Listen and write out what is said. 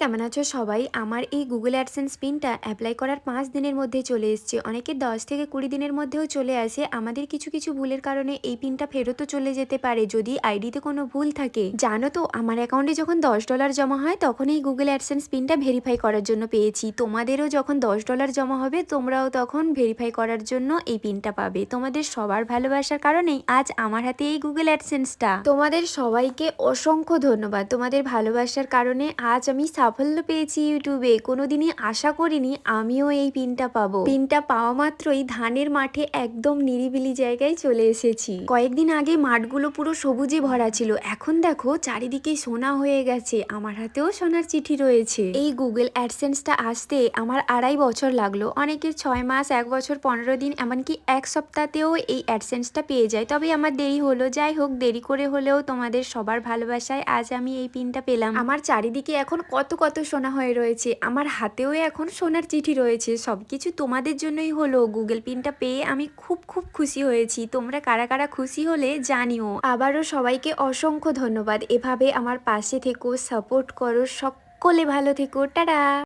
আছো সবাই? আমার এই গুগল অ্যাডসেন্স পিনটা অ্যাপ্লাই করার পাঁচ দিনের মধ্যে চলে এসছে। অনেকের দশ থেকে কুড়ি দিনের মধ্যেও চলে আসে। আমাদের কিছু কিছু ভুলের কারণে এই পিনটা ফেরতও চলে যেতে পারে। যদি আইডিতে কোনো ভুল থাকে, জানো তো, আমার অ্যাকাউন্টে যখন দশ ডলার জমা হয়, তখন এই গুগল অ্যাডসেন্স পিনটা ভেরিফাই করার জন্য পেয়েছি। তোমাদেরও যখন দশ ডলার জমা হবে, তোমরাও তখন ভেরিফাই করার জন্য এই পিনটা পাবে। তোমাদের সবার ভালোবাসার কারণেই আজ আমার হাতে এই গুগল অ্যাডসেন্সটা তোমাদের সবাইকে অসংখ্য ধন্যবাদ। তোমাদের ভালোবাসার কারণে আজ আমি সাফল্য পেয়েছি ইউটিউবে, কোনোদিনই আশা করিনি আমিও এই পিনটা পাবো। পিনটা পাওয়া মাত্রই ধানের মাঠে একদম নিরিবিলি জায়গায় চলে এসেছি। কয়েকদিন আগে মাঠগুলো পুরো সবুজে ভরা ছিল। এখন দেখো, চারিদিকে সোনা হয়ে গেছে। আমার হাতেও সোনার চিঠি রয়েছে। এই গুগল অ্যাডসেন্সটা আসতে আমার আড়াই বছর লাগল। অনেকের ছয় মাস, এক বছর, পনেরো দিন, এমনকি এক সপ্তাহতেও এই অ্যাডসেন্সটা পেয়ে যায়। তবে আমার দেরি হলো। যাই হোক, দেরি করে হলেও তোমাদের সবার ভালোবাসায় আজ আমি এই পিনটা পেলাম। আমার চারিদিকে এখন কত কত সোনা হয়ে রয়েছে। আমার হাতেও এখন সোনার চিঠি রয়েছে। সব কিছু তোমাদের জন্যই হলো। গুগল পিনটা পেয়ে আমি খুব খুব খুশি হয়েছি। তোমরা কারা কারা খুশি হলে জানিও। আবারও সবাইকে অসংখ্য ধন্যবাদ। এভাবে আমার পাশে থেকো সাপোর্ট করো। সকলে ভালো থেকো। টাটা!